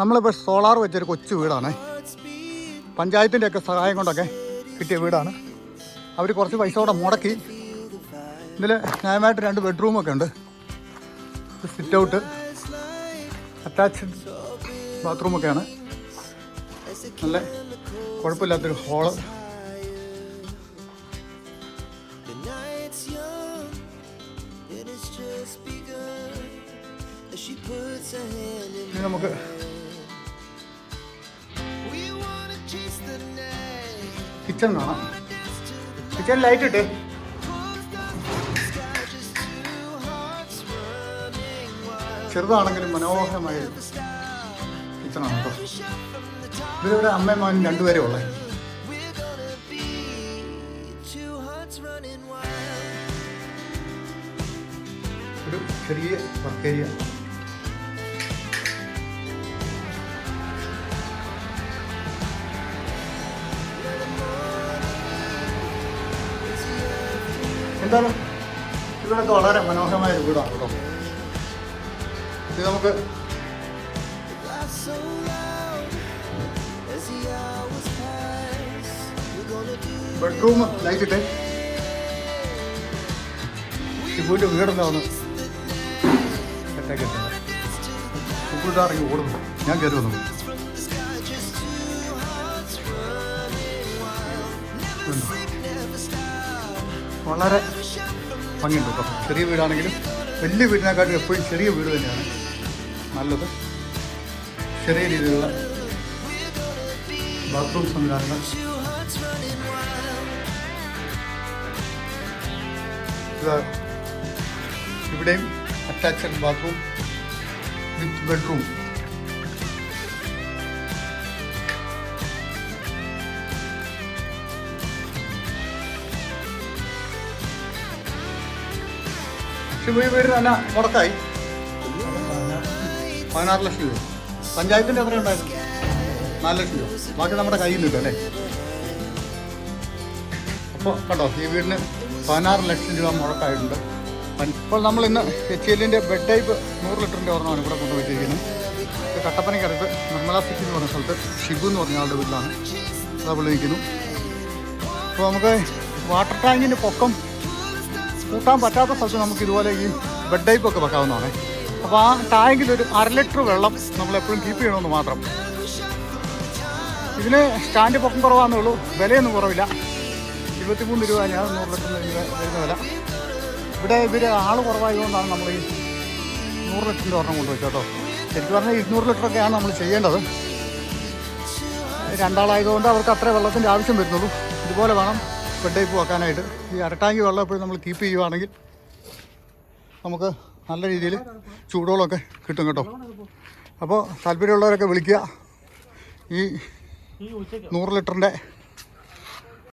നമ്മളിപ്പോൾ സോളാർ വെച്ചൊരു കൊച്ചു വീടാണ്. പഞ്ചായത്തിന്റെയൊക്കെ സഹായം കൊണ്ടൊക്കെ കിട്ടിയ വീടാണ്. അവർ കുറച്ച് പൈസ കൂടെ മുടക്കി. ഇതിൽ ന്യായമായിട്ട് രണ്ട് ബെഡ്റൂമൊക്കെ ഉണ്ട്. സിറ്റ് ഔട്ട് അറ്റാച്ച്ഡ് ബാത്റൂമൊക്കെയാണ്. നല്ല കുഴപ്പമില്ലാത്തൊരു ഹോൾ. The കിച്ചൺ കാണാം കിച്ചൺ ലൈറ്റ് ഇട്ട്. ചെറുതാണെങ്കിലും മനോഹരമായ കിച്ചണാണ് കേട്ടോ ഇതിലിവിടെ അമ്മയും മോനും രണ്ടുപേരെ ഉള്ളേ. ഒരു ചെറിയ വർക്ക് എന്തായാലും ഇവിടൊക്കെ വളരെ മനോഹരമായ ഒരു വീടാണ് കേട്ടോ. നമുക്ക് ബെഡ്റൂം ലൈറ്റ് ഇട്ടേ ശിവൂട്ട് ഇറങ്ങി ഓടുന്നു ഞാൻ കയറി വന്നു. വളരെ ഭംഗിയുണ്ട് കേട്ടോ. ചെറിയ വീടാണെങ്കിലും വലിയ വീടിനെക്കാട്ടും എപ്പോഴും ചെറിയ വീട് തന്നെയാണ് നല്ലത്. ചെറിയ രീതിയിലുള്ള ബാത്റൂം സംവിധാനങ്ങൾ. ഇവിടെയും അറ്റാച്ച്ഡ് ബാത്റൂം വിത്ത് ബെഡ്റൂം മുടക്കായി. പതിനാറ് ലക്ഷം രൂപ. പഞ്ചായത്തിന്റെ എത്ര ഉണ്ടായിരുന്നു? നാല് ലക്ഷം രൂപ. ബാക്കി നമ്മുടെ നിന്ന് അല്ലേ? അപ്പോൾ കണ്ടോ ഈ വീടിന് പതിനാറ് ലക്ഷം രൂപ മുടക്കായിട്ടുണ്ട്. ഇപ്പോൾ നമ്മൾ ഇന്ന് എച്ച് എല്ലിന്റെ ബെഡ് ടൈപ്പ് നൂറ് ലിറ്ററിന്റെ ഓർമ്മമാണ് ഇവിടെ കൊണ്ടുപോയിട്ടിരിക്കുന്നത് കട്ടപ്പനയ്ക്കടുത്ത് നിർമ്മല സിറ്റി എന്ന് പറഞ്ഞ സ്ഥലത്ത് ഷിബു എന്ന് പറഞ്ഞ ആളുടെ വീട്ടിലാണ്. അത് പുള്ളി നിൽക്കുന്നു. അപ്പോൾ നമുക്ക് വാട്ടർ ടാങ്കിന്റെ പൊക്കം കൂട്ടാൻ പറ്റാത്ത സ്ഥലത്ത് നമുക്ക് ഇതുപോലെ ഈ ബെഡ് ടൈപ്പ് ഒക്കെ വെക്കാവുന്നതാണ്. അപ്പോൾ ആ ടാങ്കിൽ ഒരു അര ലിറ്റർ വെള്ളം നമ്മൾ എപ്പോഴും കീപ്പ് ചെയ്യണമെന്ന് മാത്രം. ഇതിന് സ്റ്റാൻഡ് പൊക്കം കുറവാന്നേ ഉള്ളൂ. വിലയൊന്നും കുറവില്ല. ഇരുപത്തിമൂന്ന് രൂപ ഞാൻ നൂറ് ലിറ്ററിന് വരുന്ന വില. ഇവിടെ ഇവർ ആൾ കുറവായതുകൊണ്ടാണ് നമ്മൾ ഈ നൂറ് ലിറ്ററിന്റെ ഒരെണ്ണം കൊണ്ടുവച്ചത് കേട്ടോ. ശരിക്കും പറഞ്ഞാൽ ഇരുന്നൂറ് ലിറ്ററൊക്കെയാണ് നമ്മൾ ചെയ്യേണ്ടത്. രണ്ടാളായതുകൊണ്ട് അവർക്ക് അത്ര വെള്ളത്തിന്റെ ആവശ്യം വരുന്നുള്ളൂ. ഇതുപോലെ വേണം ബെഡ് വെക്കാനായിട്ട് ഈ അരട്ടാങ്കി വെള്ളം എപ്പോഴും നമ്മൾ കീപ്പ് ചെയ്യുവാണെങ്കിൽ നമുക്ക് നല്ല രീതിയിൽ ചൂടോളമൊക്കെ കിട്ടും കേട്ടോ. അപ്പോൾ താല്പര്യമുള്ളവരൊക്കെ വിളിക്കുക. ഈ നൂറ് ലിറ്ററിന്റെ